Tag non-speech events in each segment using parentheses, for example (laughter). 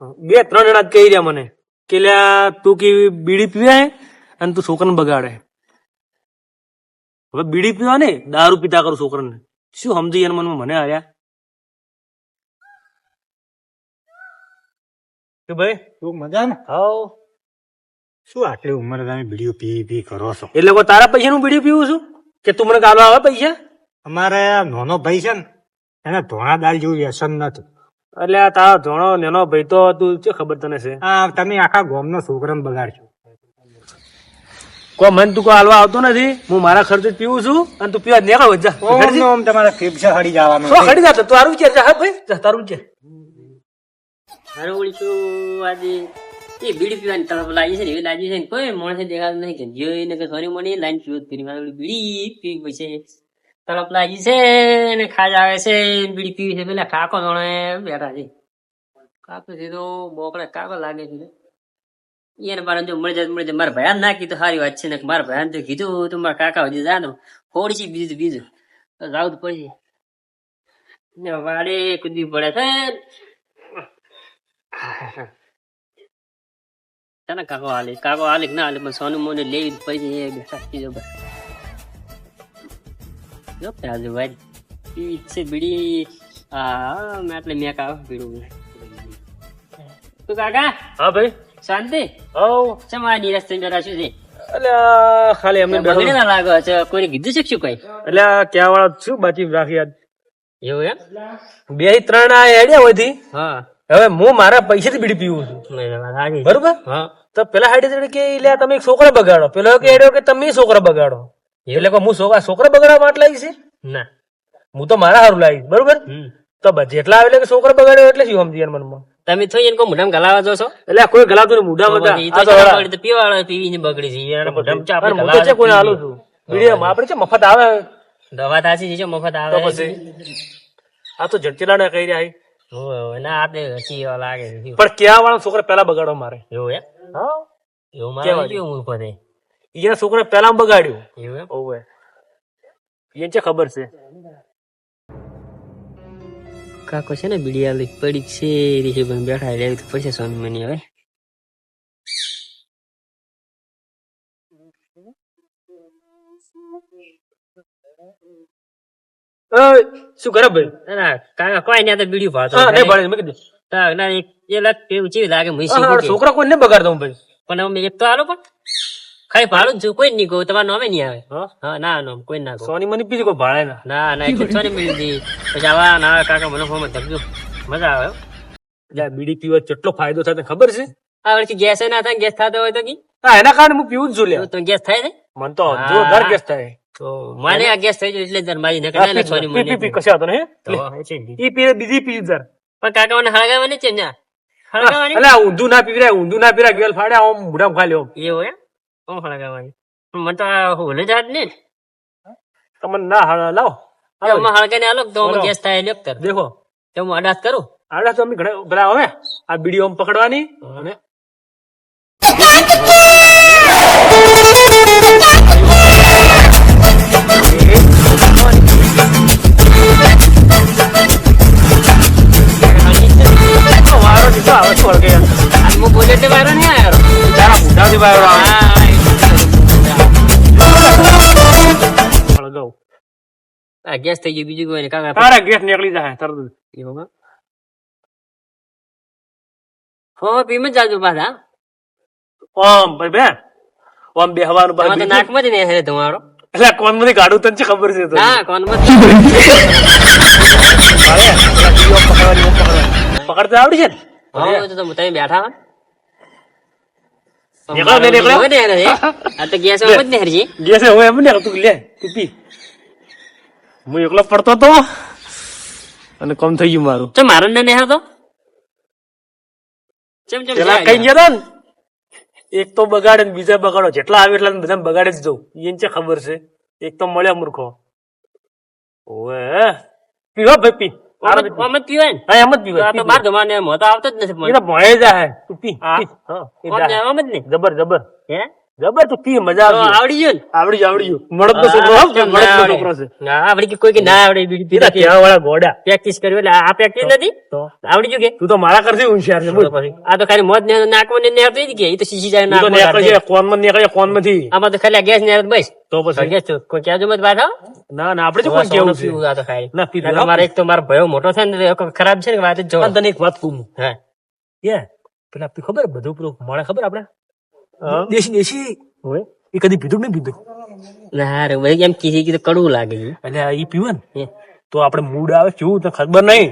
બે ત્રણ જણા જ કહી રહ્યા મને કે લ્યા તું કે બીડી પીવે અને તું છોકરાને બગાડે હવે બીડી પીવા ને દારૂ પીતા કરું છોકરાને. શું સમજી યાર મનમાં મને આવ્યા કે ભાઈ? તું મજા ને હા શું આટલી ઉંમરે તમે બીડીઓ પી પી કરો છો? એટલે કોઈ તારા પૈસાનું બીડી પીવું છું? કે તું મને ગાલવા આવે પૈસા? અમારે નાનો ભાઈ છે ને એને ધોણા દાલ જેવું વ્યસન નથી. એટલે આ તારો ધોણો નેનો ભાઈ તો તું શું ખબર તને છે? આ તમે આખા ગામનો છોકરાને બગાડશો. કો મન તું કો હાલવા આવતો નથી? હું મારા ખર્ચે પીવું છું અને તું પીવા જ નીકળ જા. ઓમ તમારા ફેફસા હળી જવાનું તો છે. જાતો તું? આરું કે જા હા ભાઈ. જા તારું કે મારું ઓળખ્યું આજે એ બીડી પીવાની તરફ લાગી છે ને એવી લાગી છે ને કોઈ માણસે દેખાતું નહીં કે જોઈને કે સોની મોની લાઈન પીવું કરી મારે બીડી પીવી પછી તરફ લાગી છે ને ખાજ આવે છે, બીડી પીવી છે, પેલા કાકો જોણે બેઠા છે. કાકો તો બોકડે કાકો લાગે છે. એને મારે જો મળી જાય મળી જાય. મારા ભયાન ના કીધું, સારી વાત છે ને, મારા ભયાન તો કીધું, તો મારા કાકા હજી જા દો થોડી છે બીજું બીજું. જાવું પડશે ને વાડે કૂદવી પડે છે. તને કાકો હાલે કાકો હાલે ના હાલે, પણ સોનું મોને લેવી પડી બેઠા કીધું બસ જો રાજુ ભાઈ? બીડી હા મેં એટલે મેં કાવ પીડું તું કાકા? હા ભાઈ. શાંતિ? હવ. ચમ આ નીરસ થઈને જરા શું છે એટલે ખાલી અમને બગડે ના લાગે છે. કોઈ કીધું છે શું કઈ? એટલે ક્યાં વાળા શું બાકી રાખી એવું એમ? બે ત્રણ આ આઈડિયા હોતી હા. હવે હું મારા પૈસાથી બીડી પીવું છું. બરોબર? હા. તો પેલા ચડે કે લે તમે છોકરા બગાડો. પેલો કે એડ્યો કે તમે છોકરા બગાડો. એટલે કે હું છોકરા છોકરા બગાડવા માટે લાવી છે? ના. હું તો મારા હારું લાવી બરોબર? તો જેટલા આવે એટલે છોકરા બગાડ્યો એટલે શું સમજી મનમાં? તમે થઈ એને કોઈ ગલાવા જો છો? એટલે કોઈ ગલાવતું નહીં મુઢા બધા. આ તો. બગડી તો પીવીને બગડી છે યાર મોઢામાં ચા આપણે હું તો છે કોઈ હાલું છું બીડી આપણે છે મફત આવે. દવા તાસી છે મફત તો આવે પછી? આ તો જડચેલા ને કહી રહ્યા હોવે. ના હસી લાગે પણ ક્યાં વાળા છોકરા પેલા બગાડો મારે? એવું એમ? હા. એવું મારે કેવું છે? એના છોકરા પેલા બગાડ્યું. ઓવે. એને છે ખબર છે. કાકો છે ને બીડી પડી છે ઋષિભાઈ બેઠા લેવી તો પડશે સ્વામી મની હવે શું કરે ભાઈ? ના કાકા કોઈ નહીં તો બીડી હા ભાડે દે ના એ લત પેલું ચેવી લાગે હા, છોકરા કોઈ નહીં બગાડતો હું ભાઈ. પણ અમે એક તો આલો પણ. ખાલી ભાડું જ છું કોઈ નહીં કહું તમારું નામે નહીં આવે. હા? ના ના કોઈ ના સોની મને પીધી કોઈ ભાડે ના. ના ના એક સોની મિલી હતી. પછી આવા ના કાકા મને ફોન ધક્યો મજા આવે જા બીડી પીવા કેટલો ફાયદો થાય ખબર છે? આ વર્ષે ગેસ ના થાય ગેસ થતો હોય તો કી? હા એના કારણે હું પીવું જ છું લ્યા તો ગેસ થાય ને? મને તો. જોરદાર ગેસ થાય. તો મને આ ગેસ થઈ જાય એટલે જર મારી નકર ના લે સોની મને પી, કશા તો લે. ઈ પી બીજી પી જર. પણ કાકા મને હળગાવાની છે ને? હળગાવાની એટલે ઊંધું ના પીવરાય ઊંધું ના પીવરાય ગેલ ફાડે આમ મોઢામાં ખાલી એ એવું એમ કોણ હળગાવાની મને તો હોલે જાત ને તમને ના હા, લાવો હાલો. હળગાને આલો તો. ગેસ થાય કર દેખો તો હું અડાસ કરું આડા તો અમે ઘણા પેલા હવે આ બીડી આમ પકડવાની અને તો વારો દીધો આવે શું વળગે યાર. આ હું બોલે એટલે વારો નહીં આવ્યો તારા મોઢાથી વારો આ ગેસ થઈ ગયું બીજું કોઈ નહીં કાકા તારા ગેસ નીકળી જાય તરત. એવું હે? પીમ જ જાજો પાછા ઓમ ભાઈ ઓમ બે હવાનું તમારે તો બાજુ નાકમાં જ નહીં હે તમારો એટલે કોણ મને ગાડું તને ખબર છે ના કોણ ઓમ ઓમ પકડવાની. પકડતા આવડી છે હા તો તમે બેઠા નીકળો ને, નીકળો. આ તો ગેસમાં જ ને હરજી હવે એમ ને તું લે તું પી હું એકલો પડતો તો અને કોમ થઈ ગયું મારું. ચમ મારો ને નેહા તો ચમ ચમ પેલા કઈ ગયા તા ને? એક તો બગાડે ને બીજા બગાડો. જેટલા આવે એટલા બધા બગાડે જ જવું એને છે ખબર છે. એક તો મળ્યા મૂર્ખો. ઓએ પી. હો ભાઈ પી. જબર જબર. હે? જબર તું પી મજા આવડી ગયું ને? આવડી આવડી ગયું. મળદ છોકરો મળદ ના નો આવડે? છોકરો છે. ના આવડી કે કોઈ કે ના આવડે બીડી પેલા પીધી વાળા ગોડા. પ્રેક્ટિસ કર્યું એટલે આ પ્રેક્ટિસ નથી? તો. આવડી ગયું કે? તું તો મારા કરતી હોશિયાર છે આ તો ખાલી મોજ ને નાકમાં ને કે એ તો શીશી જાય છે કોનમાં નેકળે કોનમાંથી આમાં તો ખાલી ગેસ ને બસ. તો પછી. ગેસ કોઈ કહેજો મત પાછો ના ના આપણે શું કેવું છે આ તો ખાલી. ના પીધું મારે એક તો મારો ભયો મોટો છે ને ખરાબ છે ને વાત જ જો તને એક વાત કહું હા. પેલા ખબર બધું પેલું મળે ખબર આપણે હા. દેશી દેશી હોય એ કદી પીધું કે નહીં પીધું ના રે ભાઈ એમ કીધી કીધું કડવું લાગે છે એટલે આ ઈ પીવે ને તો આપણે મૂડ આવે કેવું તો ખબર નહીં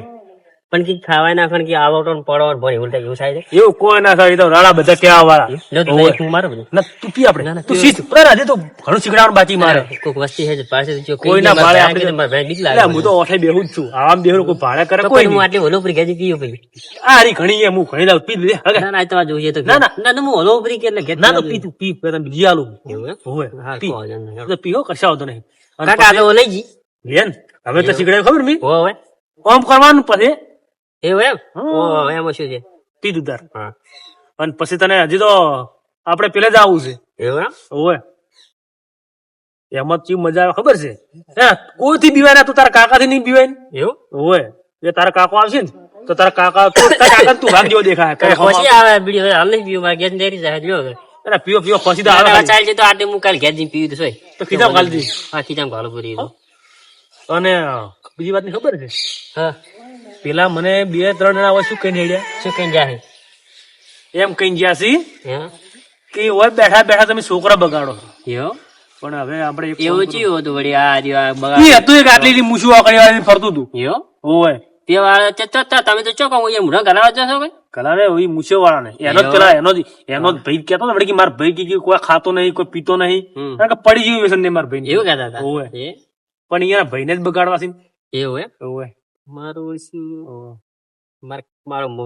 પણ કઈ ખાવાય નાખવાનું કે આવો તો પડો ને ભલે એવું થાય એવું થાય છે? એવું કોઈ ના થાય તો રાડા બધા કેવા વાળા લો તો મારું ના તું પી આપણે. ના, ના, તું સીધ. આજે તો ઘણું શીખડાવવાનું બાકી મારે. કોક વસ્તી છે પાસે જો કોઈ ના ભાડે આપણે આપણે મારે ભાઈ બીક લાગે હું તો ઓઠે બેહું જ છું. આમ બેહું કોઈ ભાડે કરે કોઈ હું આટલી ઓલો ઉપરી ગેજી પીયો પછી આ હારી ઘણી છે, હું ઘણી લાવું પી લે. ના ના તો જોઈએ તો ના, ના. ના ના હું ઓલો ઉપરી કે એટલે ના ના પી તું પી પેલા બીજી આલું હોય એમ? હોવે પી. કહો છો તો નહીં. કાકા તો લઈ જી લેન ને, હવે તો શીખડાવ ખબર મી ઓમ કરવાનું પછી એવું એમ. ઓ એમાં શું છે. પી તું તાર હા. અને પછી તને હજી તો આપણે પેલે જ આવવું છે. એવું એમ? ઓવે. એમાં ચી મજા આવે ખબર છે? હે કોઈથી બીવાય તું તારા કાકાથી નહીં બીવાય એવું? ઓવે. એ તારા કાકો આવશે ને તો તારા કાકા તારા કાકા તું ભાગ જેવો દેખાય. પછી આવે બીડી હાલ નહીં પીવું મારે ગેસ દેરી જાય લ્યો. અરે પીવો પીવો ખસી તો આવે ચાલ જે તો આટે હું કાલ ઘેર જઈને પીવું તો સોય. તો ખીજામ ખાલી દી. હા ખીજામ ઘાલો પૂરી અને બીજી વાતની ખબર છે? હા. પેલા મને બે ત્રણ જણા હોય શું કઈ હેડ્યા? શું કઈ જાય એમ કઈ ગયા છી કે હોય બેઠા બેઠા તમે છોકરા બગાડો. એવું પણ હવે આપણે એવું ચીયું હતું વળી આ બગાડ હતું એક આટલી મૂછું આકડી વાળી ફરતું હતું. એવું હોય તે વાળા તે તો- તો તમે તો જશો કલારે મૂછે વાળા ને એનો જ પેલા એનો જ એનો જ ભાઈ કેતો ને વળી કે મારા ભાઈ કે કોઈ ખાતો નહીં કોઈ પીતો નહીં. કારણ કે પડી ગયું વ્યસન ને મારા ભાઈ એવું કહેતા હતા. પણ અહીંયા ભાઈને જ બગાડવા છે એવું મારું શું માર મારો મો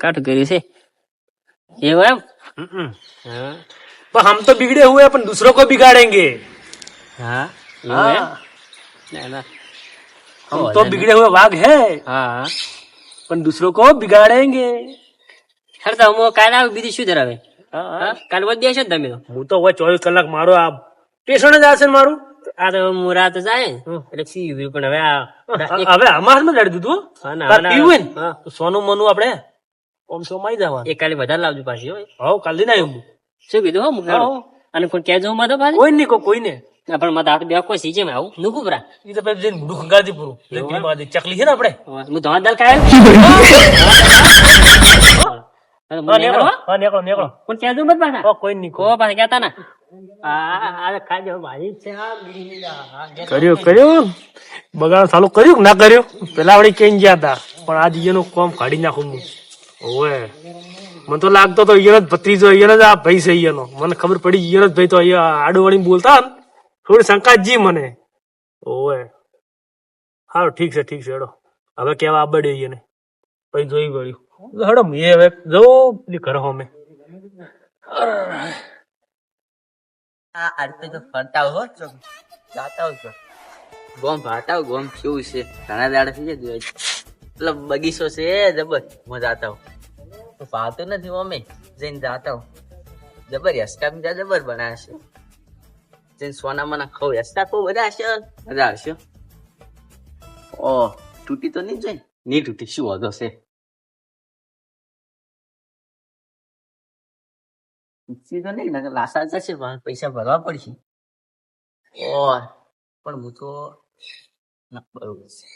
કાટ કર્યું છે એવું એમ હમ. હા પણ હમ તો बिगड़े हुए हैं, अपन दूसरों को बिगाड़ेंगे હા એવું એમ हाँ, ના ના हम तो बिगड़े हुए वाघ है હા પણ दूसरों को बिगाड़ेंगे ખરે તો હું કાલે આવું બીજું શું ધરાવે હા, હા. હા કાલે વધી હશો ને તમે તો હું તો હવે ચોવીસ કલાક મારો આ સ્ટેશન જ આવશે મારું? આ તો હું રાત જાય. એટલે સી ગયું પણ હવે આ હવે આમાં હાથમાં લડી દીધું ના, ના, પીવું હોય ને તો સોનું મનું આપણે ઓમ સોમાઈ જવાનું. એક કાલે વધારે લાવજો પાછી હો. કાલે લઈને આવ્યો શું કીધું હો મું અને કોણ કેજો હું તો પાછી? કોઈ નહીં કોઈ કોઈને. ના, પણ મારા હાથ બે કોઈ સીજે માં આવું. નું કુબરા એ તો પેલું જઈને મોઢું ખંગાળી પૂરું. ચકલી છે ને આપણે? હું ધોવા દલ (laughs) હા. નીકળો. પણ પાછા કોઈ નહીં કો પાછા ના. કર્યું કર્યું. બગાડ સાલું કર્યું ના કર્યું? પેલા વળી કઈ ગયા હતા પણ આ દિયનું કોમ કાઢી નાખું હું. ઓવે. મને તો લાગતો તો ઈયનો જ ભત્રીજો ઈયનો જ આ ભાઈ છે ઈયનો. મને ખબર પડી ઈયનો જ ભાઈ તો અહીંયા આડું વળીને બોલતા ને. થોડી શંકા જી મને. ઓવે. હારું ઠીક છે ઠીક છે એડો હવે કેવા આબડે ઈયને. પછી જોઈ વળ્યું હેડો એ હવે જો પેલી ઘર હોમે આ આરતે તો ફરતા હો છો જાતા હો ગોમ ફરતા ગોમ કેવું છે? ઘણા દાડા થઈ જાય એટલે બગીચો છે, જબર. હું જાતા હો. તો નથી મમ્મી જઈને જાતા હો. જબર યસ્ટા બીજા જબર બનાવશે જઈને સોના મના ખવ યસ્ટા ખાવ બધા હશે. મજા આવશે ઓ, તૂટી તો નહીં જોઈ નહીં તૂટી, શું વાંધો છે? તો નહીં નકર લાસા જશે પણ પૈસા ભરવા પડશે. ઓ પણ હું તો બરોબર છે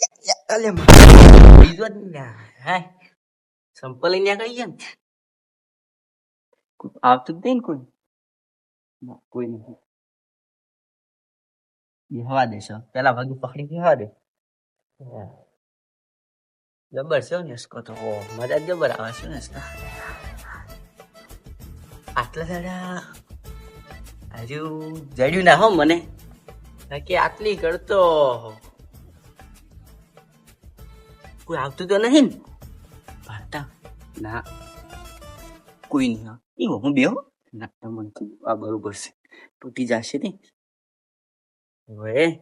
યા, યા, અલે બીજો જ ને હાય સંપલ લઈને કઈ ગયા ને? કોઈ આવતું જ નહીં ને કોઈ? ના, કોઈ નહીં. બેહવા દેશો પેલા ભાગી પકડી બેહવા દે. જબર છે તો. મજા જબર આવે છે નેસ્કો. આટલા દાડા હજુ જડ્યું ના હો મને. બાકી આટલી કરતો. કોઈ આવતું તો નહીં ને? ભારતા ના. કોઈ નહીં એ હું બેહો ના મને આ બરોબર છે. તૂટી જશે ને. હવે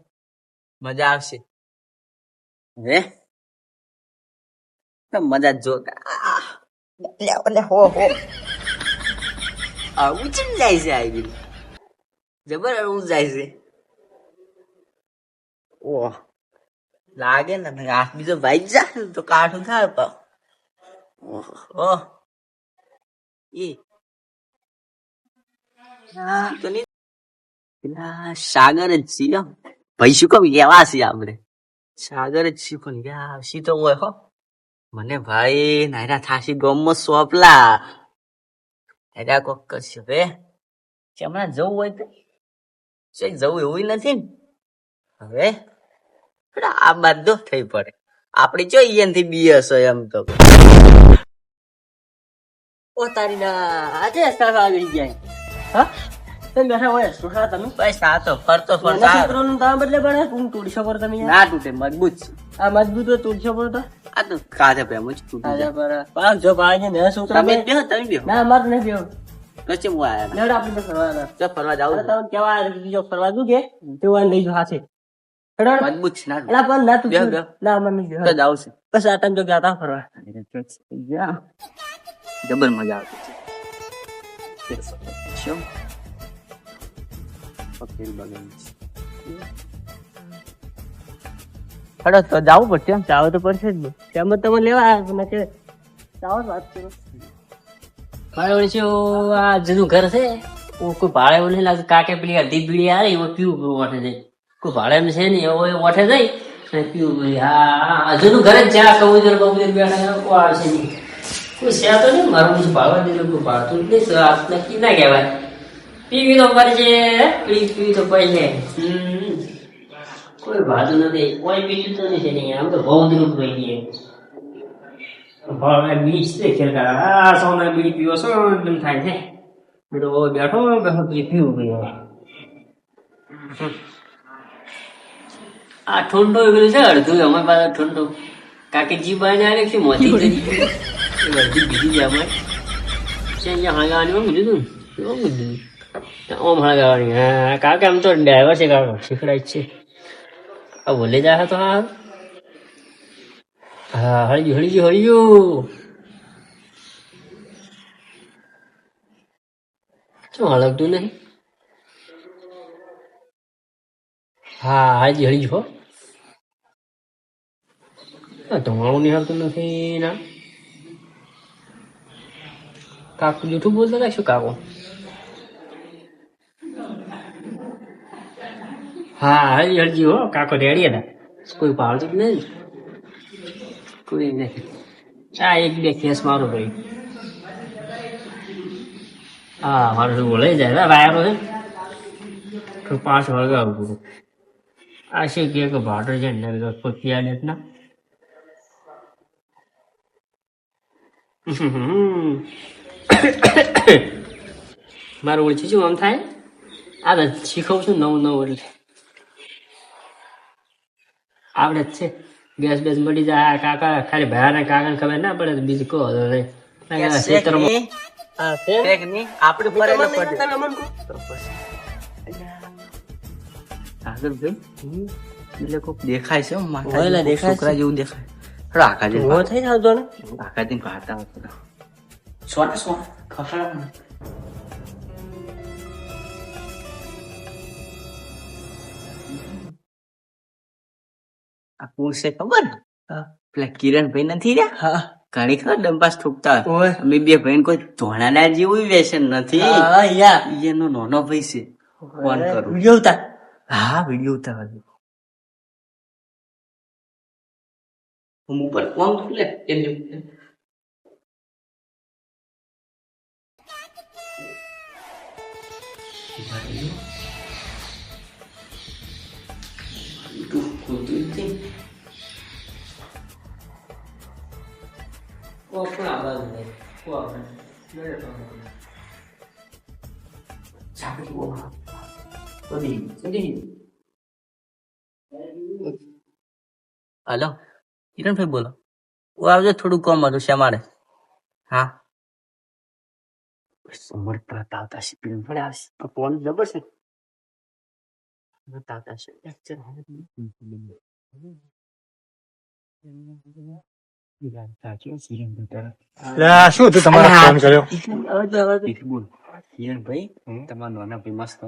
મજા આવશે. હે? મજા જ જોતા લે, લે, હો હો. ચમ જાય છે આવી જબર જાય છે ઓહ લાગે ને ભાઈ આ બીજો ભાઈ જાય તો કાઠું થાય પાવ ઓહ એ સાગર જ છીએ ભાઈ શું કહું એવા છીએ આપણે સાગર જ છીએ પણ યા આવશી તો હોય હો મને ભાઈ નાયરા થાસી ગમમાં સોપલા નાયરા કોક કરશે હવે હમણાં જવું હોય તો છે જવું એવું નથી ને હવે આ બધો થઈ પડે આપડી જો અહીંયાથી બીએસ હોય એમ તો ઓ તારી ના આજે આવી ગયા હા તમે બેઠા હોય શું તમે? બસ આ તો ફરતો ફરતો નાના તાવ બદલે પડે હું તોડશો પર તમે? ના તૂટે મજબૂત છે. આ મજબૂત હોય તોડશો પર તો? આ તો કાજે પ્રેમ જ તૂટી પર. પાક જો ભાઈ ને નાના છોકરા તમે બેહો તમે બેહો. ના મારે નહીં બેહો પછી હું આયા લેવડ આપણે તો ફરવાના. જો ફરવા જાવ કેવા બીજો ફરવા દઉં કે? તેવું લઈ જો હાથે. હેડો. હેડો. મજબૂત છે ના એલા પણ ના તું બેહો, બેહો. ના મને બેહો. તો જાવ છે. બસ આ ટાઈમ જો ગયા તા ફરવા જબર મજા આવતી છે. શું પટેલ બગન હડો તો જાવું પડશે એમ ચાવ તો પડશે જ તેમ તમે લેવા આવ્યા કે ચાવો વાત કરો. મારે વળી આ જૂનું ઘર છે? ઓ કોઈ ભાડે એવું નહીં લાગતું. કાકે પેલી અડધી બીડી આવે એમાં પીવું પીવું ઓઠે જાય કોઈ ભાડે એમ છે ને એવો એ ઓઠે જાય અને પીવું પીવું. હા હા જૂનું ઘરે જ છે આ કબૂતર બબૂતર બેઠા કોઈ આવશે નહીં. કોઈ છે તો નહીં મારું બીજું ભાડવા નહીં કોઈ ભાડતું જ નહીં નક્કી ના કહેવાય. પીવી તો પડે છે પી પીવી તો પડે છે હમ કોઈ ભાતું નથી કોઈ બીજું તો નથી નહીં આમ તો દૂર થઈ ગઈ ભાવે બીજ છે ખેલકા આ સોના બીડી પીવો છો એમ થાય છે બેટો બેઠો બેઠો પછી પીવું પીવો આ ઠંડો પેલું છે અડધું અમારી પાસે ઠંડો કાકે જી બાઈને આવે છે મોતી બીજી છે અમારે છે અહીંયા હળગાવાની એમ કીધું ને એમ કીધું ઓમ હળગાવાની હા કાકા આમ તો ડ્રાઈવર છે કાકા શીખડાય જ છે આ બોલે જાય તો હા હા હળિયું હળિયું હળિયું શું હળગતું નહીં હા હળજી હળજી હો આ ધોવાણું નિહાળતું નથી ના કાકુ જૂઠું બોલતા હતા શું કાકો હા હજી હજી હો કાકો રેડી હતા કોઈ ભાવતું જ નહીં. કોઈ નહીં. આ એક બે કેસ મારો ભાઈ. હા મારો શું બોલાઈ જાય ને વાયરો છે. પાંચ વાગે આવું આ શું કે ભાડો છે ને પતિયા ને ના. (coughs) મારું ઓળખી શું આમ થાય? આ શીખવું છું નવું નવું એટલે. આવડે જ છે. ગેસ બેસ મળી જાય આ કાકા ખાલી ભાઈ કાકા ખબર ના પડે બીજું કહો તો નહીં. પડે એટલે કોક દેખાય છે માથા દેખાય છોકરા જેવું દેખાય. થઈ જાવ તો ને? સોના સોના. ખખડા આ કોણ છે ખબર પેલા કિરણ ભાઈ નથી રહ્યા હા ઘણી ખબર ડંપાસ ઠૂકતા અમે બે ભાઈ કોઈ ધોણાના જેવું વ્યસન નથી એનો નાનો ભાઈ છે ફોન કરું વીડિયો ઉતાર હા વીડિયો ઉતાર હું ઉપર ફોન લે કેમ જો ઓ પણ આવાજ નહીં ઓ આવાજ હલો, કિરણભાઈ બોલો. હું આવજો થોડું કોમ હતું છે મારે હા? સમર પરત આવતા છે પીણ પડે આવશે. ફોન જબર છે. પરત આવતા છે લેક્ચર આ શું હતું તમારે ફોન કર્યો? ભાઈ તમારા નાના ભાઈ મસ્ત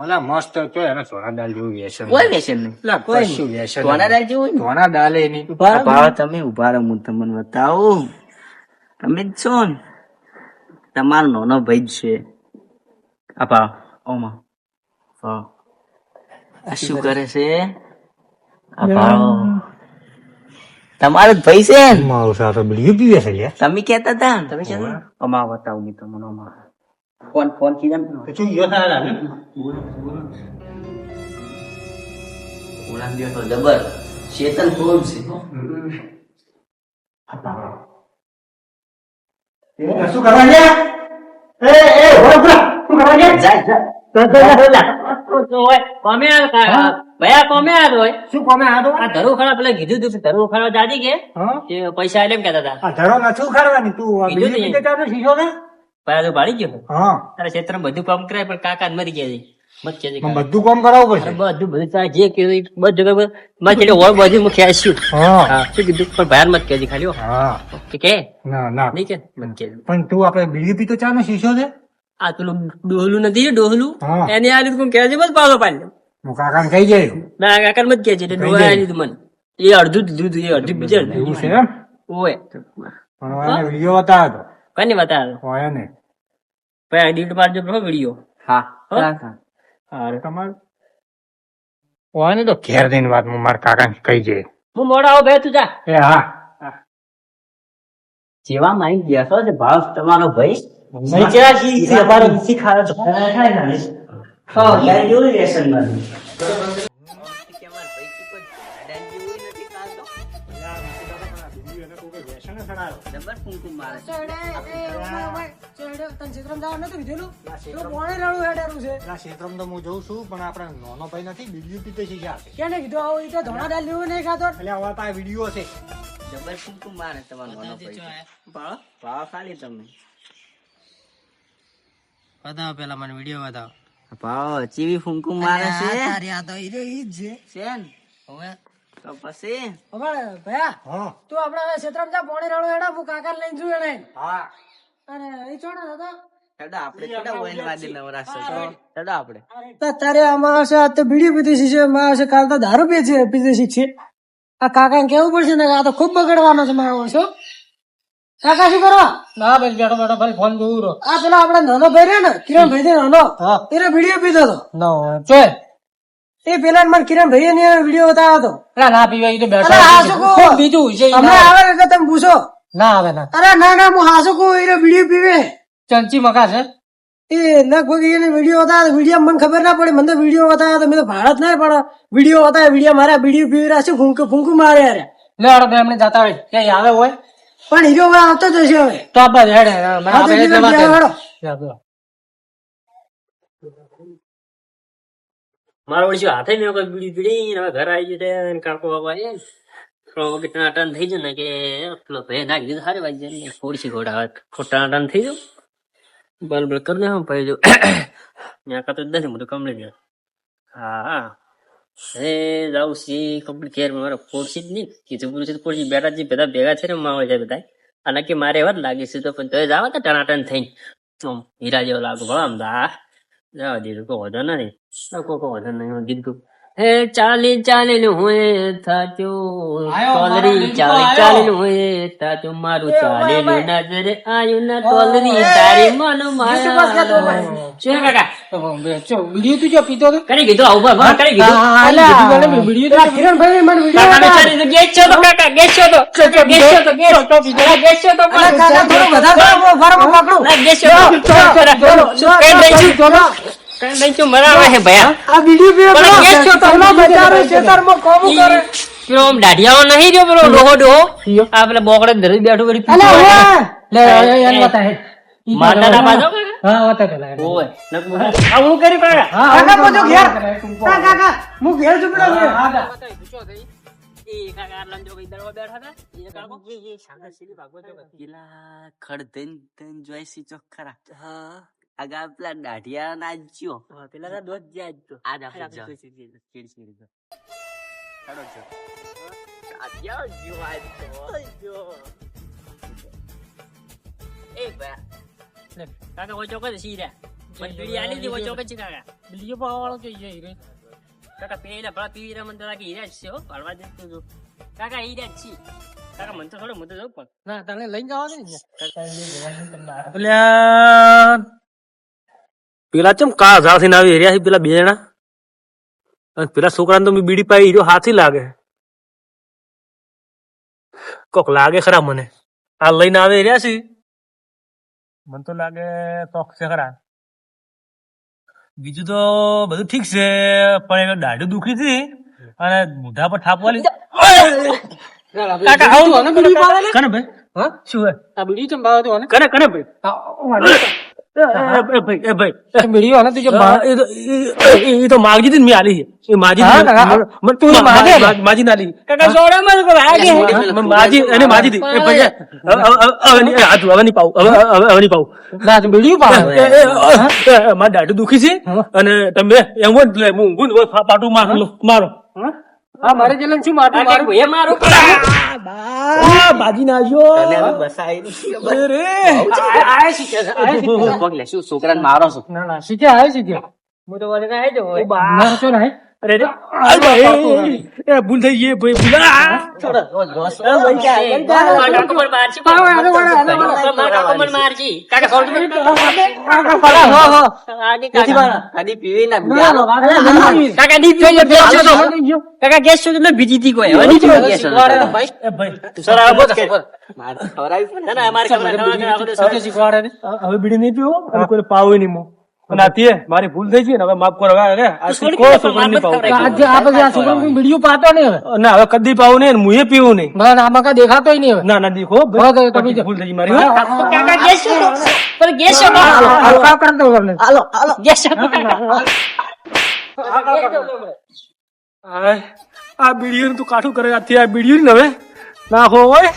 ઓલા મસ્ત તો એને સોના જેવું વ્યસન કોઈ વ્યસન નહીં. કોઈ કશું વ્યસન સોના જેવું હોય ને. સોના દાલ એ નહીં. ભાવ તમે ઊભા રહો હું તમને બતાવું. તમે જ છો ને. તમારો નાનો ભાઈ જ છે. આ ભાવ ઓમાં આ શું કરે છે? આ ભાવ. તમારો જ ભાઈ છે ને મારું સાથે બીડીયું પીવે છે લ્યા તમે કેતા હતા ને તમે કેતા હતા? અમાર બતાવું મેં તમને અમાર ફોન ફોન કીધા ને તો શું યો ના લાગે ઓળખ દ્યો તો જબર ચેતન ખૂબ છે હો. શું કરવા ગયા એ એ ઊભા, ઊભા. શું કરવા ગયા જાય જાય કોમે ભયા કોમે આવ્યો હોય? શું કોમે આ આ ધરું ખરા પેલા કીધું તું કે ખરા જાજી કે? પૈસા એટલે એમ કહેતા હતા. આ ધરો નથી ઉખાડવાની તું આ કીધું બીડી નહીં. પીતે ચાલુ શીશો ને? પૈસા તો ભાડી ગયો. હા. તારા ક્ષેત્રમાં બધું કામ કરાય પણ કાકા મરી ગયા. બધું કામ કરાવવું પડશે. બધું બધું જે કીધું બધી જગ્યા મારે છેલ્લે હોય બધું હું ખ્યાલ છું. હા. હા શું કીધું? પણ ભયાન મત કહેજે ખાલી હા. કે કે? ના ના. નહીં કે? મત કહેજે. પણ તું આપણે બીજેપી પીતો ચા નો શીશો છે? આ પેલું ડોહલું નથી ડોહલું. એને આ લીધું કહેજે બસ પાછો પાડી હું કાકાને કહી જાય ના કાકા મત કહેજે એટલે ડોહા આ લીધું મને. એ અડધું દીધું એ અડધું બીજે એવું છે એમ? ઓય. પણ એને વીડિયો બતાવ્યો હતો કોને બતાવ્યો હોય ને ભાઈ ડીટ મારજો બ્રો વીડિયો. હા હો? તમારે? હોય ને તો ઘેર દઈને વાત હું મારા કાકાને કહી જાય હું મોડા આવો બે તું જા. એ હા. જેવા માઇન્ડ ગયા છો ભાવ તમારો ભાઈ. હા, ગાય જેવું વ્યસન નથી. જબર કુમકુમ મારે છે. ક્ષેત્રમાં તો હું જોઉં છું પણ આપણે નાનો ભાઈ નથી બીડીયું પીતો શીખ્યા એટલે હવે તો આ વીડિયો છે. જબર કુમકુમ મારે તમારો નાનો ભાઈ. ભાવ ભાવ ખાલી તમે. બતાવો પેલા મને વીડિયો બતાવો ભાવ ચીવી ફૂંકુમ મારે છે. છે. ને? તો પછી? હા. તું આપડે ક્ષેત્રમ જા પોણી રાડો એડા હું કાકા લઈને છું એને. હા. અરે ઈ ચોડે હતો હેડો આપણે કેડા ઓઈલ વાદી નવરા છે તો હેડો આપણે. તો તારે આમાં આવશે આ તો બીડી પીધી છે માં આવશે કાલ તો દારૂ છે પીધી છે. આ કાકાને કેવું પડશે ને આ તો ખૂબ બગડવાનો છે મારો છો કાકા શું કરો? ના ભાઈ બેઠો બેઠો ભાઈ ફોન જોઉં રહો આ પેલા આપડે નાનો ભાઈ રહ્યો ને કિરણ ભાઈ છે નાનો. એને વીડિયો પીધો હતો. ના ચોય એ. પેલા મને કિરણ ભાઈ ને વીડિયો બતાવ્યો હતો. ના ના પીવાય તો બેઠો અરે હાસુ બીજું છે ઈ આવે એટલે તમે પૂછો? ના આવે ના. અરે ના ના હું હાસુ કહું એને વીડિયો પીવે. ચંચી મકા છે. એ લગભગ એને વીડિયો બતાવ્યો વીડિયો મને ખબર ના પડે. મને તો વીડિયો બતાવ્યો તો મેં તો ભારત ના પડે. વીડિયો બતાવ્યો વીડિયો મારા વીડિયો પીવી રહ્યા છે. ફૂંકું ફૂંકું મારે યાર લે ભાઈ એમને જતા હોય. ક્યાંય આવે હોય? પણ હીરો હવે આવતો જ હશે હવે? તો આપણે હેડે આપણે એટલે વાત. મારો વળી હાથે મેં કોઈ બીડી પીડી? હવે ઘર આવી જશે અને કાકો બાપા એ થોડો ટન થઈ જાય ને કે પેલો ભાઈ નાખી દીધું સારી વાત જાય થોડી ઘોડા હવે. ખોટા ટન થઈ જાઉં બલ બલ કરી હું ભાઈ જો. (coughs) ત્યાં કાતો જ નથી બધું કમ્પ્લીટ છે હા હા. હે જાઉં સી કમ્પ્લીટ કેર મારો ફોડસી જ નહીં. કીધું પૂરું છે ફોડસી બેટા જે બધા ભેગા છે ને માવા છે બધા અને કે મારે એવા જ લાગે છે તો પણ તો જાવ તો ટનાટન થઈને. આમ હીરા જેવો લાગુ ભલા આમ દા જવા દીધું કોઈ વધો નહીં કોઈ કોઈ વધો નહીં હું કીધું હે ચાલી ચાલી હોય થાચો. ટોલરી ચાલી ચાલી હોય થાચો. મારું ચાલી નજરે આયુ ના ટોલરી તારી મન માયા શું કાકા તો બે- ચો, બીડીયું તું બીજું નહીં રહ્યો પેલો ડોહો ડોહો આ પેલા બોકડે ધરી બેઠું કરી હેડ. ના પાછો હા, બતા પેલા. ઓય આ હું કરી કાકા હા, કાકા હા, પોચો ઘેર. હા. હા, કાકા, હું ઘેર છું પેલો ઘેર. હા, હા. એ કાકા આટલા જો કઈ દરવા બેઠા હતા એ કાકો એ સાગર સીલી ભાગવત જો કઈ. પેલા ખડ ધન ધન જોઈ સી ચોક ખરા આગા પેલા દાઢિયા ના જ્યો હા, પેલા ના દોધ જ્યાં જ તો. આ દાખલ. ચીડ ચીડ ચીડ. કાઢ્યા જો આજ તો. એ ભાઈ કાકા કોઈ ચોકે સી રે મને બીડી આલી દી કોઈ ચોકે છે કાકા પાવા વાળો જોઈએ હીરે કાકા પેલા ભલા પી રે મને તો લાગે હીરા જ છે હો પાડવા દે તું કાકા હીરા જ છે કાકા મને તો થોડો હું જો પણ ના તને લઈને જવા દે ને પેલા ચમ કા ઝાડ થઈને આવી રહ્યા છે પેલા બે જણા અને પેલા છોકરાને તો મેં બીડી પાઈ રહ્યો હાથી લાગે કોક લાગે ખરા મને આ લઈને આવી રહ્યા છે મને તો લાગે કોક છે ખરા. બીજું તો બધું ઠીક છે પણ એક દાઢી દુખી હતી અને મોઢા પર થાપ વાલી કાકા આવું? કને ભાઈ હા? શું હે આ બીડી ચમ પાવે તો કને કને ભાઈ મારું દાઢું દુખી છે. અને તમે એમ પાટું મારો મારો. હા મારે જેલન શું માટું મારું? એ મારું આ, બાજી ના આવ્યો. તને હવે બસાઈ અરે. આય શીખે આય શીખે પગ લે, શું છોકરાને મારો છો? ના ના શીખે આય શીખે હું તો જો હોય. ના છો ને અરે રે. આ ભાઈ, એ ભૂલ થઈ ગઈ ભાઈ ભૂલ કાકો ગેસ હતો. કાકા ગેસ હતો એટલે ભીજી હતી કોઈ. હવે બીડી નહીં પીવો? અને કોઈ પાવું નહીં અને આથી મારી ભૂલ થઈ છે ને હવે માફ કરો હવે છોકરાને પાવું આજે આ પછી આ છોકરાને બીડીઓ પાતો ને હવે. ના હવે કદી પાવું નહીં મુએ પીવું નહીં. ના ના આમાં કાંઈ દેખાતોય નહીં હવે. ના ના દેખો તમે ભૂલ થઈ ગઈ મારી કાકા ગેસ પર ગેસ હતો આ કામ કરતો તમને. હતો ગેસ આ બીડીઓ તું કાઠું કરે આથી આ બીડીઓ ને હવે નાખો હોય.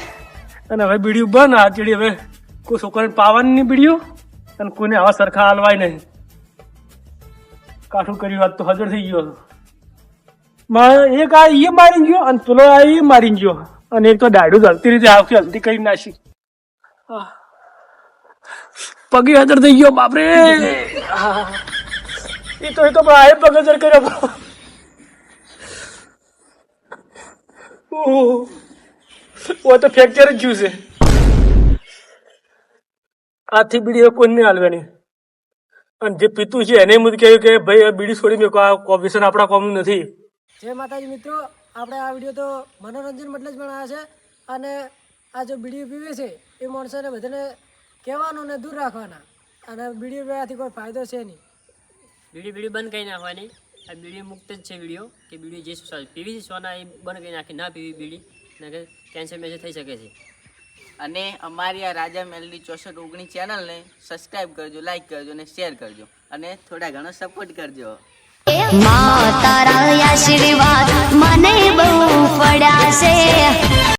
અને હવે બીડીયું બન આ ચીડી હવે કોઈ છોકરાને પાવાની નહીં બીડીયું અને કોઈને આવા સરખા હાલવાય નહીં. કાઠું કર્યું વાત તો હજર થઈ ગયો. મારે એક આ એ મારી ગયો અને પેલો આ એ મારી ગયો. અને એક તો દાડું હલતી રીતે આવતી હલતી કરી નાખી. પગે હાજર થઈ ગયો બાપરે. એ તો એ તો પણ આ પગ હાજર કર્યો. ઓ તો ફ્રેક્ચર જ જ્યું છે. આથી બીડી કોઈને હાલવાની. અને જે પીતું છે એને મુદ કહ્યું કે ભાઈ બીડી છોડી મેં આ કોમ્પિટિશન આપણા કોમનું નથી. જય માતાજી મિત્રો આપણે આ વીડિયો તો મનોરંજન માટે જ બનાવ્યા છે અને આ જો બીડીઓ પીવે છે એ માણસોને બધાને કહેવાનું ને દૂર રાખવાના. અને બીડીઓ પીવાથી કોઈ ફાયદો છે નહીં. બીડી બીડી બંધ કરી નાખવાની. આ બીડી મુક્ત જ છે વીડિયો કે બીડી જે પીવી છે સોના એ બંધ કરી નાખી. ના પીવી બીડી ના કે કેન્સર મેસેજ થઈ શકે છે. અને અમારી આ રાજા મેલડી ચોસઠ ઓગણીસ ચેનલને સબસ્ક્રાઇબ કરજો લાઈક કરજો અને શેર કરજો. અને થોડા ઘણો સપોર્ટ કરજો. તારા આશીર્વાદ, મને બહુ પડ્યા છે.